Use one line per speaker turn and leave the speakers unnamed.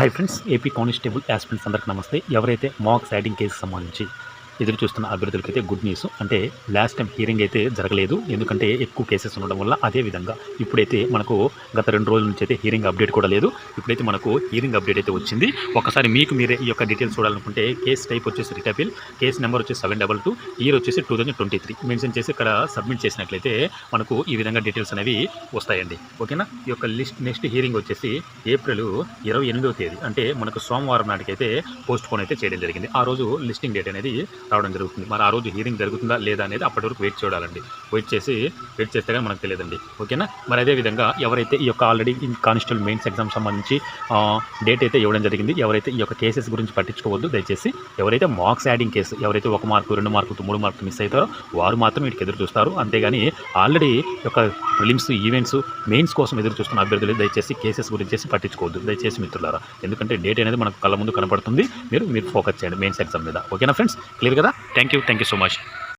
Hi friends AP constable aspirants అందరికీ నమస్తే. ఎవరైతే మాక్ సైడింగ్ కేసు సంబంధించి ఎదురు చూస్తున్న అభ్యర్థులకైతే గుడ్ న్యూస్ అంటే లాస్ట్ టైం హియరింగ్ అయితే జరగలేదు. ఎందుకంటే ఎక్కువ కేసెస్ ఉండడం వల్ల అదే విధంగా ఇప్పుడైతే మనకు గత రెండు రోజుల నుంచి అయితే హియరింగ్ అప్డేట్ కూడా లేదు. ఇప్పుడైతే మనకు హియరింగ్ అప్డేట్ అయితే వచ్చింది. ఒకసారి మీకు మీరే ఈ యొక్క డీటెయిల్స్ చూడాలనుకుంటే కేసు టైప్ వచ్చేసి రిటైపిల్ కేసు నెంబర్ వచ్చేసి సెవెన్ డబల్ టూ ఇయర్ వచ్చేసి two thousand twenty three mention చేసి ఇక్కడ సబ్మిట్ చేసినట్లయితే మనకు ఈ విధంగా డీటెయిల్స్ అనేవి వస్తాయండి. ఓకేనా ఈ యొక్క లిస్ట్ నెక్స్ట్ హియరింగ్ వచ్చేసి ఏప్రిల్ ఇరవై ఎనిమిదవ తేదీ. అంటే మనకు సోమవారం నాటికైతే పోస్ట్ పోన్ అయితే చేయడం జరిగింది. ఆ రోజు లిస్టింగ్ డేట్ అనేది రావడం జరుగుతుంది. మరి ఆ రోజు హీరింగ్ జరుగుతుందా లేదా అనేది అప్పటి వరకు వెయిట్ చూడాలండి. వెయిట్ చేసి వెయిట్ చేస్తే కానీ మనకు తెలియదండి. ఓకేనా మరి అదే విధంగా ఎవరైతే ఈ యొక్క ఆల్రెడీ కానిస్టేబుల్ మెయిన్స్ ఎగ్జామ్ సంబంధించి డేట్ అయితే ఇవ్వడం జరిగింది ఎవరైతే ఈ యొక్క కేసెస్ గురించి పట్టించుకోవద్దు దయచేసి ఎవరైతే మార్క్స్ యాడింగ్ కేసు ఎవరైతే ఒక మార్కు రెండు మార్కు మూడు మార్కులు మిస్ అవుతారో వారు మాత్రం వీటికి ఎదురు చూస్తారు. అంతేగాని ఆల్రెడీ యొక్క ఫిలిమ్స్ ఈవెంట్స్ మెయిన్స్ కోసం ఎదురు చూస్తున్న అభ్యర్థులు దయచేసి కేసెస్ గురించి పట్టించుకోవద్దు. దయచేసి మిత్రులారా ఎందుకంటే డేట్ అనేది మనకు కళ్ళ ముందు కనపడుతుంది. మీరు మీరు ఫోకస్ చేయండి మెయిన్స్ ఎగ్జామ్ మీద. ఓకేనా ఫ్రెండ్స్ క్లియర్ కదా? Thank you thank you so much